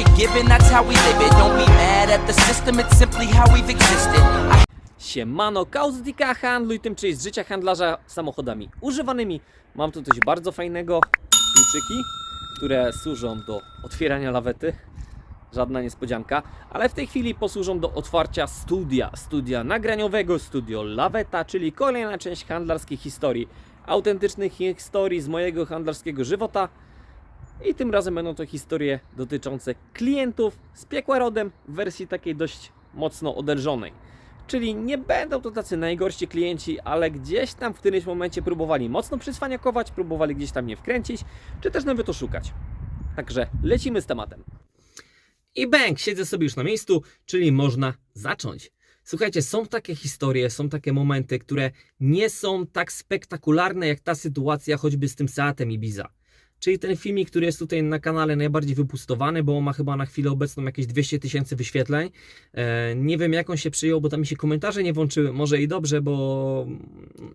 you're that's how we live it. Don't be mad at the system, it's simply how we've existed. I Siemano, Kauzdika, handluj tym, czyli z życia handlarza samochodami używanymi. Mam tu coś bardzo fajnego, kluczyki, które służą do otwierania lawety. Żadna niespodzianka, ale w tej chwili posłużą do otwarcia studia, studia nagraniowego, studio Laweta, czyli kolejna część handlarskiej historii, autentycznych historii z mojego handlarskiego żywota. I tym razem będą to historie dotyczące klientów z piekła rodem w wersji takiej dość mocno odelżonej. Czyli nie będą to tacy najgorsi klienci, ale gdzieś tam w którymś momencie próbowali mocno przyswaniakować, próbowali gdzieś tam mnie wkręcić, czy też nawet oszukać. Także lecimy z tematem. I bęk, siedzę sobie już na miejscu, czyli można zacząć. Słuchajcie, są takie historie, są takie momenty, które nie są tak spektakularne jak ta sytuacja choćby z tym Seatem Ibiza. Czyli ten filmik, który jest tutaj na kanale najbardziej wypustowany, bo ma chyba na chwilę obecną jakieś 200 tysięcy wyświetleń. E, nie wiem jak on się przyjął, bo tam mi się komentarze nie włączyły. Może i dobrze, bo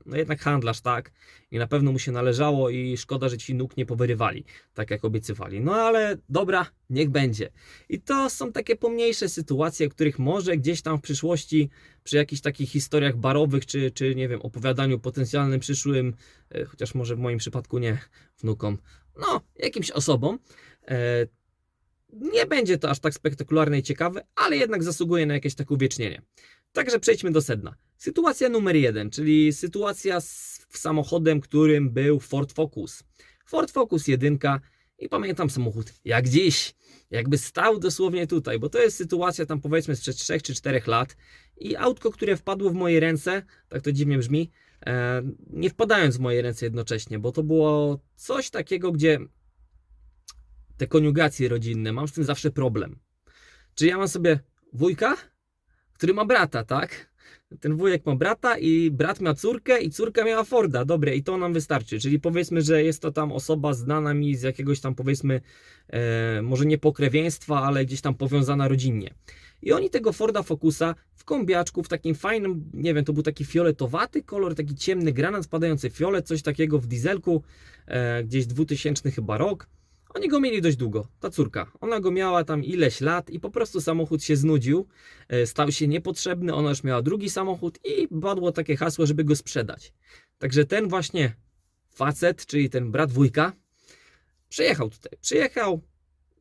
no jednak handlarz, tak? I na pewno mu się należało i szkoda, że ci nóg nie powyrywali, tak jak obiecywali. No ale dobra, niech będzie. I to są takie pomniejsze sytuacje, których może gdzieś tam w przyszłości, przy jakichś takich historiach barowych, czy, czy nie wiem, opowiadaniu potencjalnym przyszłym, e, chociaż może w moim przypadku nie, wnukom, no, jakimś osobom, e, nie będzie to aż tak spektakularne i ciekawe, ale jednak zasługuje na jakieś takie uwiecznienie. Także przejdźmy do sedna. Sytuacja numer jeden, czyli sytuacja z samochodem, którym był Ford Focus. Ford Focus 1 i pamiętam samochód jak dziś, jakby stał dosłownie tutaj, bo to jest sytuacja tam powiedzmy sprzed 3 czy 4 lat i autko, które wpadło w moje ręce, tak to dziwnie brzmi, e, nie wpadając w moje ręce jednocześnie, bo to było coś takiego, gdzie te koniugacje rodzinne, mam z tym zawsze problem. Czy ja mam sobie wujka, który ma brata, tak? Ten wujek ma brata i brat ma córkę i córka miała Forda. Dobre, i to nam wystarczy. Czyli powiedzmy, że jest to tam osoba znana mi z jakiegoś tam powiedzmy, e, może nie pokrewieństwa, ale gdzieś tam powiązana rodzinnie. I oni tego Forda Focusa w kombiaczku, w takim fajnym, nie wiem, to był taki fioletowaty kolor, taki ciemny granat spadający fiolet, coś takiego w dieselku, e, gdzieś 2000 chyba rok. Oni go mieli dość długo, ta córka. Ona go miała tam ileś lat i po prostu samochód się znudził, e, stał się niepotrzebny, ona już miała drugi samochód i padło takie hasło, żeby go sprzedać. Także ten właśnie facet, czyli ten brat wujka, przyjechał tutaj. Przyjechał,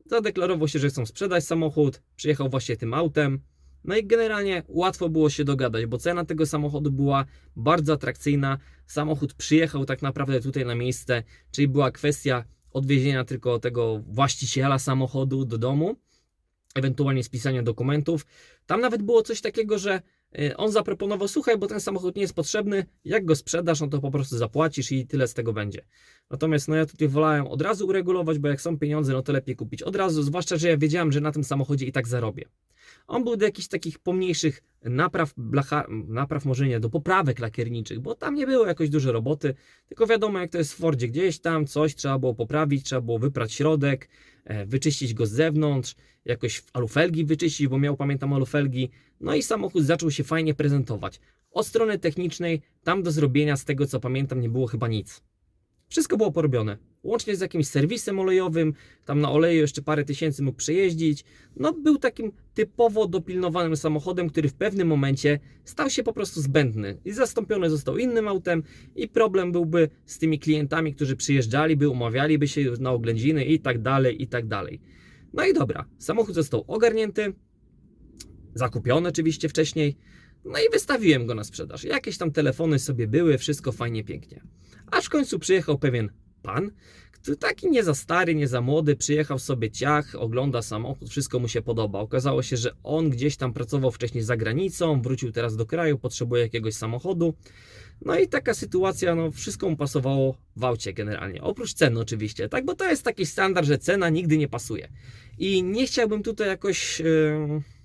zadeklarował się, że chcą sprzedać samochód, przyjechał właśnie tym autem. No i generalnie łatwo było się dogadać, bo cena tego samochodu była bardzo atrakcyjna. Samochód przyjechał tak naprawdę tutaj na miejsce, czyli była kwestia odwiezienia tylko tego właściciela samochodu do domu, ewentualnie spisania dokumentów. Tam nawet było coś takiego, że y, on zaproponował, słuchaj, bo ten samochód nie jest potrzebny, jak go sprzedasz, no to po prostu zapłacisz i tyle z tego będzie. Natomiast no ja tutaj wolałem od razu uregulować, bo jak są pieniądze, no to lepiej kupić od razu, zwłaszcza, że ja wiedziałem, że na tym samochodzie i tak zarobię. On był do jakichś takich pomniejszych napraw, blacha, napraw może nie, do poprawek lakierniczych, bo tam nie było jakoś dużo roboty, tylko wiadomo jak to jest w Fordzie, gdzieś tam coś trzeba było poprawić, trzeba było wyprać środek, e, wyczyścić go z zewnątrz, jakoś alufelgi wyczyścić, bo miał, pamiętam, alufelgi, no i samochód zaczął się fajnie prezentować. Od strony technicznej, tam do zrobienia, z tego co pamiętam, nie było chyba nic. Wszystko było porobione. Łącznie z jakimś serwisem olejowym, tam na oleju jeszcze parę tysięcy mógł przejeździć. No, był takim typowo dopilnowanym samochodem, który w pewnym momencie stał się po prostu zbędny i zastąpiony został innym autem i problem byłby z tymi klientami, którzy przyjeżdżaliby, umawialiby się na oględziny i tak dalej, i tak dalej. No i dobra, samochód został ogarnięty, zakupiony oczywiście wcześniej, no i wystawiłem go na sprzedaż. Jakieś tam telefony sobie były, wszystko fajnie, pięknie. Aż w końcu przyjechał pewien pan, który taki nie za stary, nie za młody, przyjechał sobie ciach, ogląda samochód, wszystko mu się podoba. Okazało się, że on gdzieś tam pracował wcześniej za granicą, wrócił teraz do kraju, potrzebuje jakiegoś samochodu. No i taka sytuacja, no wszystko mu pasowało w aucie generalnie. Oprócz ceny oczywiście, tak? Bo to jest taki standard, że cena nigdy nie pasuje. I nie chciałbym tutaj jakoś... Yy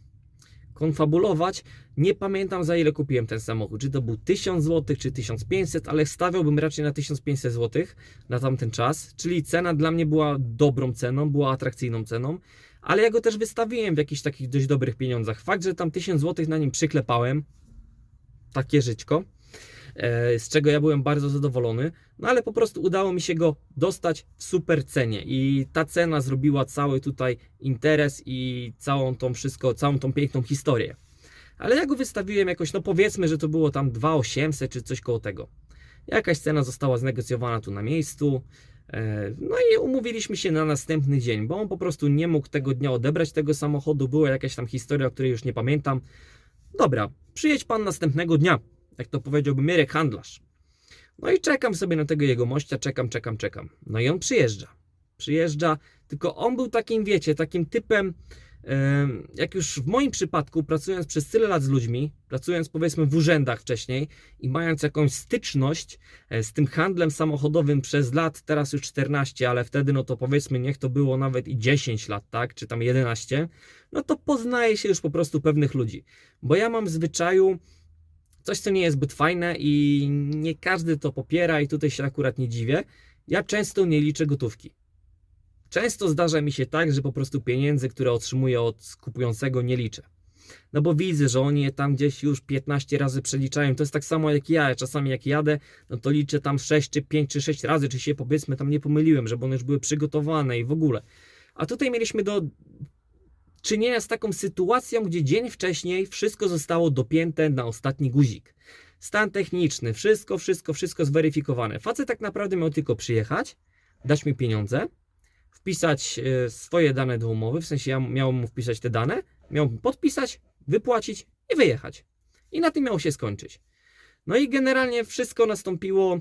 konfabulować. Nie pamiętam za ile kupiłem ten samochód. Czy to był 1000 zł, czy 1500, ale stawiałbym raczej na 1500 zł na tamten czas. Czyli cena dla mnie była dobrą ceną, była atrakcyjną ceną. Ale ja go też wystawiłem w jakichś takich dość dobrych pieniądzach. Fakt, że tam 1000 zł na nim przyklepałem, takie żyćko, z czego ja byłem bardzo zadowolony, no ale po prostu udało mi się go dostać w super cenie i ta cena zrobiła cały tutaj interes i całą tą wszystko, całą tą piękną historię. Ale ja go wystawiłem jakoś, no powiedzmy, że to było tam 2800 czy coś koło tego. Jakaś cena została znegocjowana tu na miejscu. E, No i umówiliśmy się na następny dzień, bo on po prostu nie mógł tego dnia odebrać tego samochodu. Była jakaś tam historia, o której już nie pamiętam. Dobra, przyjedź pan następnego dnia, jak to powiedziałby Mirek Handlarz. No i czekam sobie na tego jego mościa, czekam, czekam, czekam. No i on przyjeżdża. Przyjeżdża, tylko on był takim, wiecie, takim typem, em, jak już w moim przypadku, pracując przez tyle lat z ludźmi, pracując powiedzmy w urzędach wcześniej i mając jakąś styczność e, z tym handlem samochodowym przez lat, teraz już 14, ale wtedy no to powiedzmy niech to było nawet i 10 lat, tak, czy tam 11, no to poznaje się już po prostu pewnych ludzi. Bo ja mam w zwyczaju coś, co nie jest zbyt fajne i nie każdy to popiera i tutaj się akurat nie dziwię. Ja często nie liczę gotówki. Często zdarza mi się tak, że po prostu pieniędzy, które otrzymuję od kupującego nie liczę. No bo widzę, że oni je tam gdzieś już 15 razy przeliczają. To jest tak samo jak ja. Czasami jak jadę, no to liczę tam 6 czy 5 czy 6 razy, czy się powiedzmy tam nie pomyliłem, żeby one już były przygotowane i w ogóle. A tutaj mieliśmy do czynienia z taką sytuacją, gdzie dzień wcześniej wszystko zostało dopięte na ostatni guzik. Stan techniczny, wszystko, wszystko, wszystko zweryfikowane. Facet tak naprawdę miał tylko przyjechać, dać mi pieniądze, wpisać e, swoje dane do umowy, w sensie ja miałem mu wpisać te dane, miał podpisać, wypłacić i wyjechać. I na tym miało się skończyć. No i generalnie wszystko nastąpiło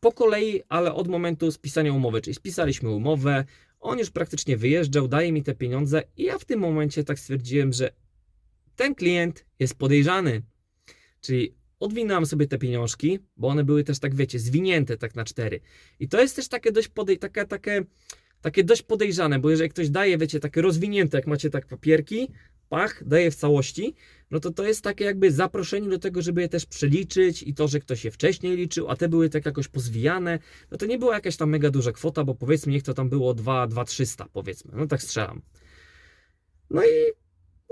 po kolei, ale od momentu spisania umowy, czyli spisaliśmy umowę, on już praktycznie wyjeżdżał, daje mi te pieniądze i ja w tym momencie tak stwierdziłem, że ten klient jest podejrzany. Czyli odwinąłem sobie te pieniążki, bo one były też tak, wiecie, zwinięte tak na cztery. I to jest też takie dość podej takie, takie, takie dość podejrzane, bo jeżeli ktoś daje, wiecie, takie rozwinięte, jak macie tak papierki, pach, daje w całości, no to to jest takie jakby zaproszenie do tego, żeby je też przeliczyć i to, że ktoś je wcześniej liczył, a te były tak jakoś pozwijane, no to nie była jakaś tam mega duża kwota, bo powiedzmy, niech to tam było 2, 2 300 powiedzmy, no tak strzelam. No i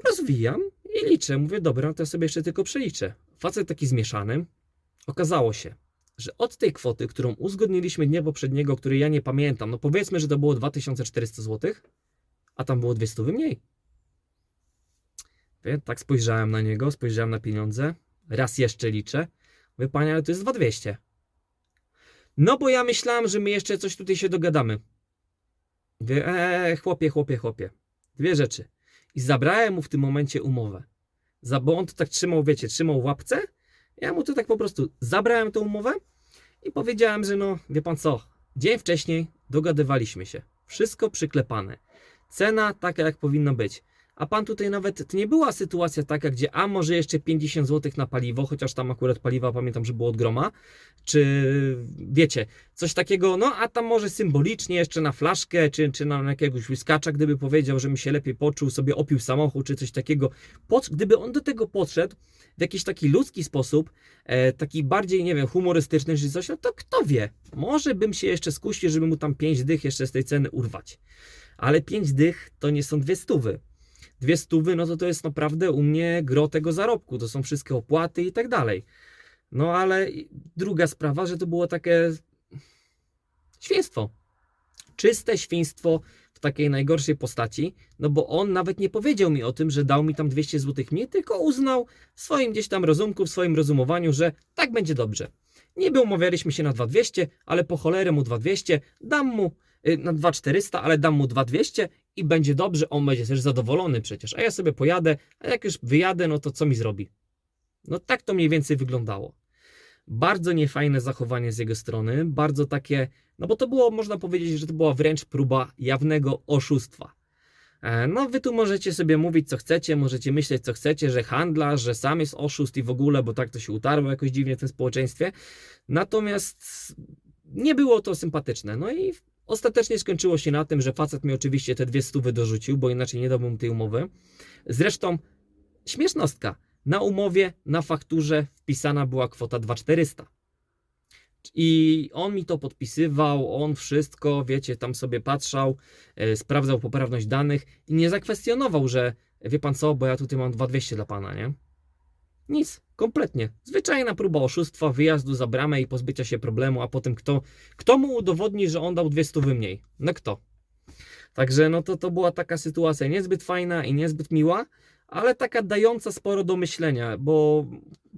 rozwijam i liczę, mówię, dobra, to ja sobie jeszcze tylko przeliczę. Facet taki zmieszany, okazało się, że od tej kwoty, którą uzgodniliśmy dnia poprzedniego, której ja nie pamiętam, no powiedzmy, że to było 2400 zł, a tam było 200 mniej. Wie, tak spojrzałem na niego, spojrzałem na pieniądze, raz jeszcze liczę. Mówię, panie, ale to jest 2200. No bo ja myślałem, że my jeszcze coś tutaj się dogadamy. Mówię, eee, chłopie, chłopie, chłopie. Dwie rzeczy. I zabrałem mu w tym momencie umowę. Za, bo on to tak trzymał, wiecie, trzymał łapce. Ja mu to tak po prostu zabrałem tą umowę i powiedziałem, że no, wie pan co, dzień wcześniej dogadywaliśmy się. Wszystko przyklepane. Cena taka, jak powinna być. A pan tutaj nawet, to nie była sytuacja taka, gdzie a może jeszcze 50 zł na paliwo, chociaż tam akurat paliwa pamiętam, że było od groma, czy wiecie, coś takiego, no a tam może symbolicznie jeszcze na flaszkę, czy, czy na jakiegoś whiskacza, gdyby powiedział, że mi się lepiej poczuł, sobie opił samochód, czy coś takiego. Pod, gdyby on do tego podszedł w jakiś taki ludzki sposób, e, taki bardziej, nie wiem, humorystyczny, czy coś, no to kto wie, może bym się jeszcze skusił, żeby mu tam 5 dych jeszcze z tej ceny urwać. Ale 5 dych to nie są dwie stówy dwie stówy, no to to jest naprawdę u mnie gro tego zarobku. To są wszystkie opłaty i tak dalej. No ale druga sprawa, że to było takie świństwo. Czyste świństwo w takiej najgorszej postaci, no bo on nawet nie powiedział mi o tym, że dał mi tam 200 zł mniej, tylko uznał w swoim gdzieś tam rozumku, w swoim rozumowaniu, że tak będzie dobrze. Niby umawialiśmy się na 2200, ale po cholerę mu 2200, dam mu na 2400, ale dam mu 2200 i będzie dobrze, on będzie też zadowolony przecież, a ja sobie pojadę, a jak już wyjadę, no to co mi zrobi? No tak to mniej więcej wyglądało. Bardzo niefajne zachowanie z jego strony, bardzo takie, no bo to było, można powiedzieć, że to była wręcz próba jawnego oszustwa. E, No, wy tu możecie sobie mówić, co chcecie, możecie myśleć, co chcecie, że handlarz, że sam jest oszust i w ogóle, bo tak to się utarło jakoś dziwnie w tym społeczeństwie. Natomiast nie było to sympatyczne. No i ostatecznie skończyło się na tym, że facet mi oczywiście te dwie stówy dorzucił, bo inaczej nie dałbym tej umowy. Zresztą, śmiesznostka, na umowie, na fakturze wpisana była kwota 2400. I on mi to podpisywał, on wszystko, wiecie, tam sobie patrzał, e, sprawdzał poprawność danych i nie zakwestionował, że wie pan co, bo ja tutaj mam 2200 dla pana, nie? Nic. Kompletnie. Zwyczajna próba oszustwa, wyjazdu za bramę i pozbycia się problemu, a potem kto, kto mu udowodni, że on dał dwie stówy mniej? No kto? Także no to, to była taka sytuacja niezbyt fajna i niezbyt miła, ale taka dająca sporo do myślenia, bo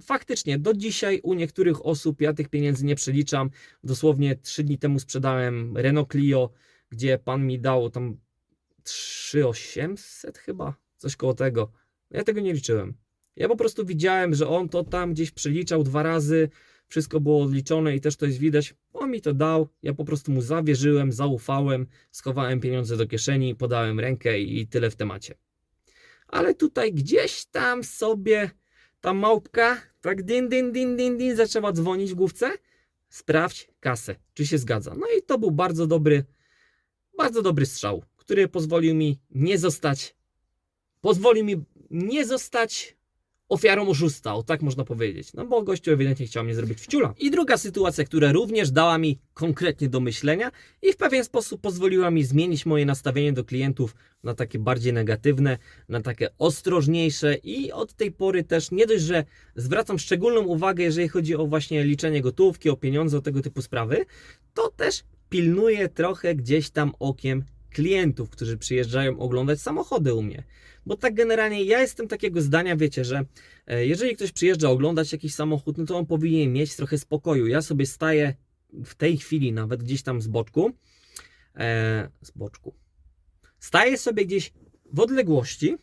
faktycznie do dzisiaj u niektórych osób ja tych pieniędzy nie przeliczam. Dosłownie trzy dni temu sprzedałem Renault Clio, gdzie pan mi dał tam 3800 chyba, coś koło tego. Ja tego nie liczyłem. Ja po prostu widziałem, że on to tam gdzieś przeliczał dwa razy, wszystko było odliczone i też to jest widać. On mi to dał, ja po prostu mu zawierzyłem, zaufałem, schowałem pieniądze do kieszeni, podałem rękę i tyle w temacie. Ale tutaj gdzieś tam sobie ta małpka, tak din, din, din, din, din, zaczęła dzwonić w główce. Sprawdź kasę, czy się zgadza. No i to był bardzo dobry, bardzo dobry strzał, który pozwolił mi nie zostać, pozwolił mi nie zostać ofiarą oszusta, o tak można powiedzieć. No bo gościu ewidentnie chciał mnie zrobić wciula. I druga sytuacja, która również dała mi konkretnie do myślenia i w pewien sposób pozwoliła mi zmienić moje nastawienie do klientów na takie bardziej negatywne, na takie ostrożniejsze i od tej pory też nie dość, że zwracam szczególną uwagę, jeżeli chodzi o właśnie liczenie gotówki, o pieniądze, o tego typu sprawy, to też pilnuję trochę gdzieś tam okiem klientów, którzy przyjeżdżają oglądać samochody u mnie. Bo tak generalnie ja jestem takiego zdania, wiecie, że e, jeżeli ktoś przyjeżdża oglądać jakiś samochód, no to on powinien mieć trochę spokoju. Ja sobie staję w tej chwili nawet gdzieś tam z boczku, e, z boczku, staję sobie gdzieś w odległości,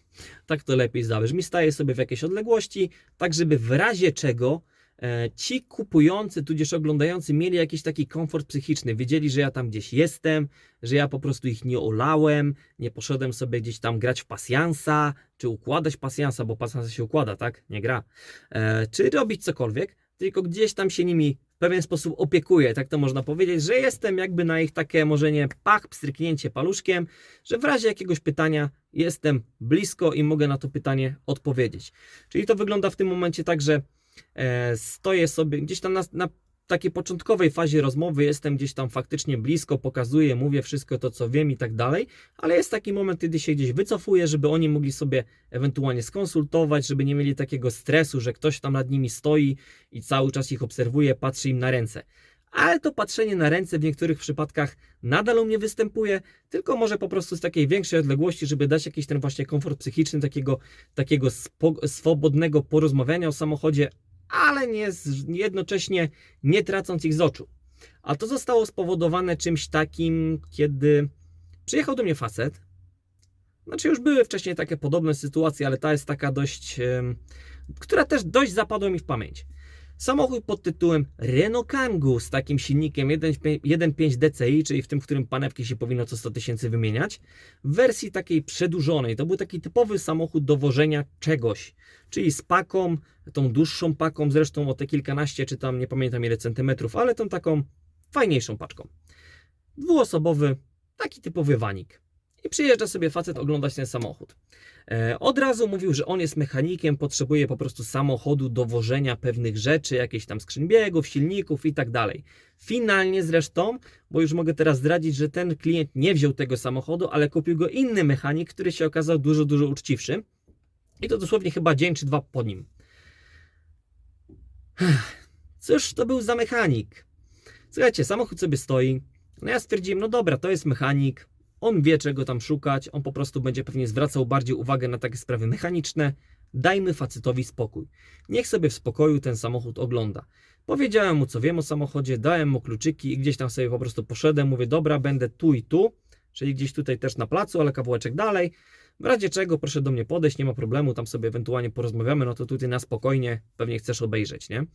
tak to lepiej zabrzmi, staję sobie w jakiejś odległości, tak żeby w razie czego ci kupujący, tudzież oglądający mieli jakiś taki komfort psychiczny, wiedzieli, że ja tam gdzieś jestem, że ja po prostu ich nie olałem, nie poszedłem sobie gdzieś tam grać w pasjansa, czy układać pasjansa, bo pasjansa się układa, tak? Nie gra. E, czy robić cokolwiek, tylko gdzieś tam się nimi w pewien sposób opiekuję, tak to można powiedzieć, że jestem jakby na ich takie może nie pach, pstryknięcie paluszkiem, że w razie jakiegoś pytania jestem blisko i mogę na to pytanie odpowiedzieć. Czyli to wygląda w tym momencie tak, że e, stoję sobie gdzieś tam na, na takiej początkowej fazie rozmowy jestem gdzieś tam faktycznie blisko, pokazuję, mówię wszystko to, co wiem i tak dalej, ale jest taki moment, kiedy się gdzieś wycofuję, żeby oni mogli sobie ewentualnie skonsultować, żeby nie mieli takiego stresu, że ktoś tam nad nimi stoi i cały czas ich obserwuje, patrzy im na ręce. Ale to patrzenie na ręce w niektórych przypadkach nadal u mnie występuje, tylko może po prostu z takiej większej odległości, żeby dać jakiś ten właśnie komfort psychiczny, takiego, takiego swobodnego porozmawiania o samochodzie, ale nie, jednocześnie nie tracąc ich z oczu. A to zostało spowodowane czymś takim, kiedy przyjechał do mnie facet. Znaczy, już były wcześniej takie podobne sytuacje, ale ta jest taka dość, która też dość zapadła mi w pamięć. Samochód pod tytułem Renault Kangoo z takim silnikiem 1.5 1.5 DCI, czyli w tym, w którym panewki się powinno co 100 tysięcy wymieniać, w wersji takiej przedłużonej. To był taki typowy samochód do wożenia czegoś, czyli z paką, tą dłuższą paką, zresztą o te kilkanaście, czy tam nie pamiętam ile centymetrów, ale tą taką fajniejszą paczką. Dwuosobowy, taki typowy wanik. I przyjeżdża sobie facet oglądać ten samochód. E, od razu mówił, że on jest mechanikiem, potrzebuje po prostu samochodu do wożenia pewnych rzeczy, jakieś tam skrzyń biegów, silników i tak dalej. Finalnie zresztą, bo już mogę teraz zdradzić, że ten klient nie wziął tego samochodu, ale kupił go inny mechanik, który się okazał dużo, dużo uczciwszy. I to dosłownie chyba dzień czy dwa po nim. Cóż to był za mechanik? Słuchajcie, samochód sobie stoi. No ja stwierdziłem, no dobra, to jest mechanik. On wie, czego tam szukać. On po prostu będzie pewnie zwracał bardziej uwagę na takie sprawy mechaniczne. Dajmy facetowi spokój. Niech sobie w spokoju ten samochód ogląda. Powiedziałem mu, co wiem o samochodzie, dałem mu kluczyki i gdzieś tam sobie po prostu poszedłem. Mówię, dobra, będę tu i tu, czyli gdzieś tutaj też na placu, ale kawałeczek dalej. W razie czego proszę do mnie podejść, nie ma problemu, tam sobie ewentualnie porozmawiamy, no to tutaj na spokojnie pewnie chcesz obejrzeć, nie?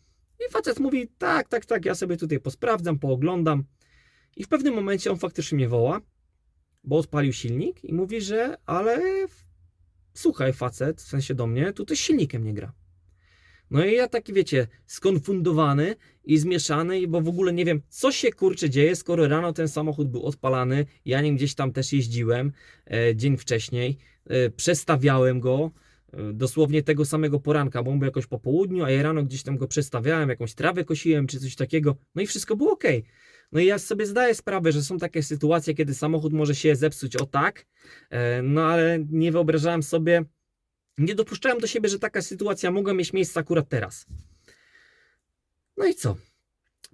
I facet mówi, tak, tak, tak, ja sobie tutaj posprawdzam, pooglądam. I w pewnym momencie on faktycznie mnie woła, bo odpalił silnik i mówi, że ale słuchaj facet, w sensie do mnie, tu też silnikiem nie gra. No i ja taki, wiecie, skonfundowany i zmieszany, bo w ogóle nie wiem, co się kurczę dzieje, skoro rano ten samochód był odpalany, ja nim gdzieś tam też jeździłem e, dzień wcześniej, e, przestawiałem go, dosłownie tego samego poranka, bo on był jakoś po południu, a ja rano gdzieś tam go przestawiałem, jakąś trawę kosiłem czy coś takiego, no i wszystko było ok. No i ja sobie zdaję sprawę, że są takie sytuacje, kiedy samochód może się zepsuć o tak, e, no ale nie wyobrażałem sobie, Nie dopuszczałem do siebie, że taka sytuacja mogła mieć miejsce akurat teraz. No i co?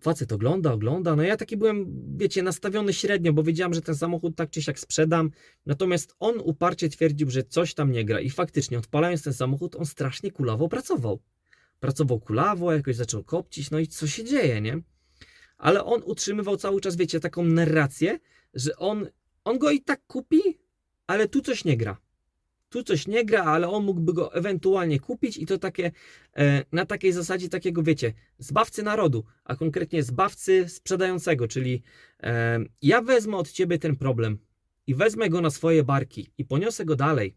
Facet ogląda, ogląda. No ja taki byłem, wiecie, nastawiony średnio, bo wiedziałem, że ten samochód tak czy siak sprzedam. Natomiast on uparcie twierdził, że coś tam nie gra. I faktycznie, odpalając ten samochód, on strasznie kulawo pracował. Pracował kulawo, jakoś zaczął kopcić, no i co się dzieje, nie? Ale on utrzymywał cały czas, wiecie, taką narrację, że on, on go i tak kupi, ale tu coś nie gra. Tu coś nie gra, ale on mógłby go ewentualnie kupić i to takie e, na takiej zasadzie takiego, wiecie, zbawcy narodu, a konkretnie zbawcy sprzedającego, czyli e, ja wezmę od ciebie ten problem i wezmę go na swoje barki i poniosę go dalej.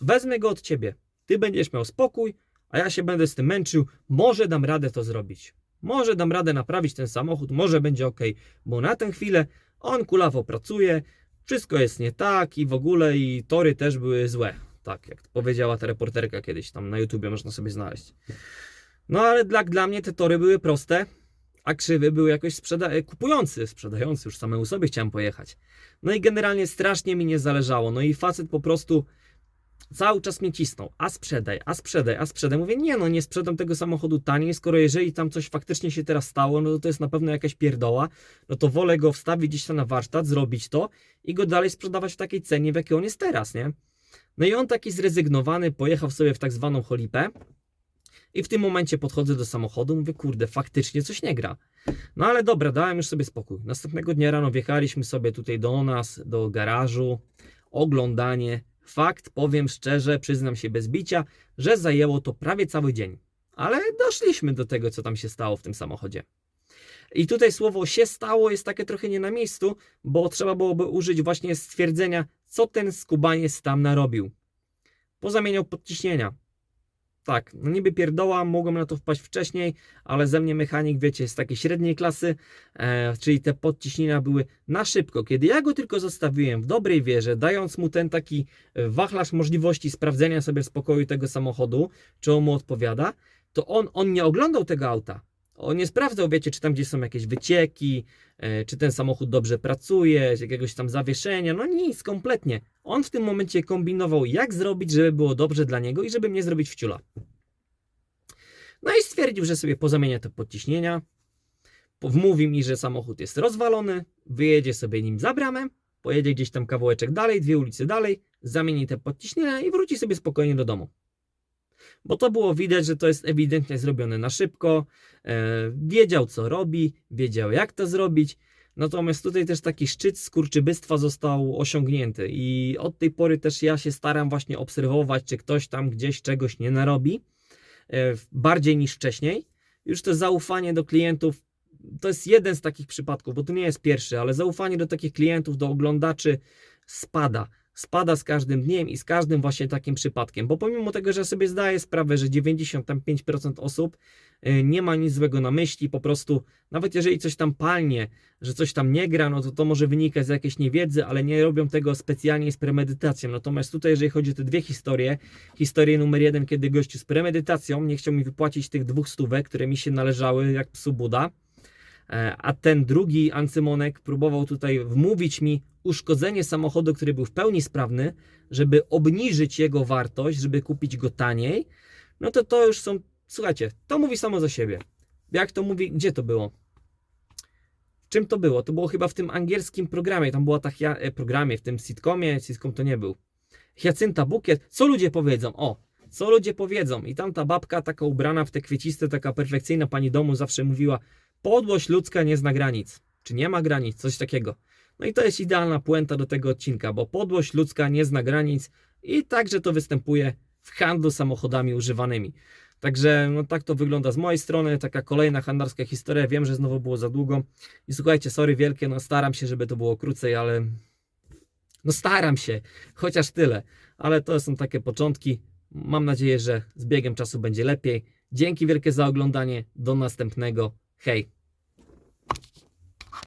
Wezmę go od ciebie. Ty będziesz miał spokój, a ja się będę z tym męczył. Może dam radę to zrobić. Może dam radę naprawić ten samochód, może będzie ok, bo na tę chwilę on kulawo pracuje, wszystko jest nie tak i w ogóle i tory też były złe. Tak, jak powiedziała ta reporterka kiedyś tam na YouTubie można sobie znaleźć. No ale dla, dla mnie te tory były proste, a krzywy były jakoś sprzeda- e, kupujący, sprzedający, już samemu sobie chciałem pojechać. No i generalnie strasznie mi nie zależało. No i facet po prostu cały czas mnie cisnął. A sprzedaj, a sprzedaj, a sprzedaj. Mówię, nie no, nie sprzedam tego samochodu taniej, skoro jeżeli tam coś faktycznie się teraz stało, no to jest na pewno jakaś pierdoła, no to wolę go wstawić gdzieś tam na warsztat, zrobić to i go dalej sprzedawać w takiej cenie, w jakiej on jest teraz, nie? No i on taki zrezygnowany pojechał sobie w tak zwaną cholipę i w tym momencie podchodzę do samochodu, mówię, kurde, faktycznie coś nie gra. No ale dobra, dałem już sobie spokój. Następnego dnia rano wjechaliśmy sobie tutaj do nas, do garażu, oglądanie. Fakt, powiem szczerze, przyznam się bez bicia, że zajęło to prawie cały dzień. Ale doszliśmy do tego, co tam się stało w tym samochodzie. I tutaj słowo się stało jest takie trochę nie na miejscu, bo trzeba byłoby użyć właśnie stwierdzenia, co ten skubaniec tam narobił. Pozamieniał podciśnienia. Tak, no niby pierdoła, mogłem na to wpaść wcześniej, ale ze mnie mechanik, wiecie, z takiej średniej klasy, e, czyli te podciśnienia były na szybko. Kiedy ja go tylko zostawiłem w dobrej wierze, dając mu ten taki e, wachlarz możliwości sprawdzenia sobie spokoju tego samochodu, czy on mu odpowiada, to on, on nie oglądał tego auta. On nie sprawdzał, wiecie, czy tam gdzieś są jakieś wycieki, e, czy ten samochód dobrze pracuje, jakiegoś tam zawieszenia. No nic, kompletnie. On w tym momencie kombinował, jak zrobić, żeby było dobrze dla niego i żeby mnie zrobić wciula. No i stwierdził, że sobie pozamienia te podciśnienia. po- Wmówi mi, że samochód jest rozwalony, wyjedzie sobie nim za bramę, pojedzie gdzieś tam kawałeczek dalej, dwie ulice dalej, zamieni te podciśnienia i wróci sobie spokojnie do domu. Bo to było widać, że to jest ewidentnie zrobione na szybko, e, wiedział co robi, wiedział jak to zrobić. Natomiast tutaj też taki szczyt skurczybystwa został osiągnięty i od tej pory też ja się staram właśnie obserwować, czy ktoś tam gdzieś czegoś nie narobi e, bardziej niż wcześniej. Już to zaufanie do klientów to jest jeden z takich przypadków, bo to nie jest pierwszy, ale zaufanie do takich klientów, do oglądaczy spada. Spada z każdym dniem i z każdym właśnie takim przypadkiem, bo pomimo tego, że sobie zdaję sprawę, że 95% osób y, nie ma nic złego na myśli, po prostu nawet jeżeli coś tam palnie, że coś tam nie gra, no to to może wynikać z jakiejś niewiedzy, ale nie robią tego specjalnie z premedytacją. Natomiast tutaj, jeżeli chodzi o te dwie historie, historię numer jeden, kiedy gościu z premedytacją nie chciał mi wypłacić tych dwóch stówek, które mi się należały jak psu Buda, a ten drugi Ancymonek próbował tutaj wmówić mi uszkodzenie samochodu, który był w pełni sprawny, żeby obniżyć jego wartość, żeby kupić go taniej, no to to już są, słuchajcie, to mówi samo za siebie. Jak to mówi, gdzie to było? Czym to było? To było chyba w tym angielskim programie, tam była ta e, programie, w tym sitcomie, sitcom to nie był. Hiacynta Bukiet, co ludzie powiedzą? O, co ludzie powiedzą? I tam ta babka taka ubrana w te kwieciste, taka perfekcyjna pani domu zawsze mówiła, Podłość ludzka nie zna granic. Czy nie ma granic? Coś takiego. No i to jest idealna puenta do tego odcinka, bo podłość ludzka nie zna granic i także to występuje w handlu samochodami używanymi. Także no tak to wygląda z mojej strony, taka kolejna handlarska historia. Wiem, że znowu było za długo. I słuchajcie, sorry wielkie, no staram się, żeby to było krócej, ale no staram się, chociaż tyle. Ale to są takie początki. Mam nadzieję, że z biegiem czasu będzie lepiej. Dzięki wielkie za oglądanie. Do następnego. Hej!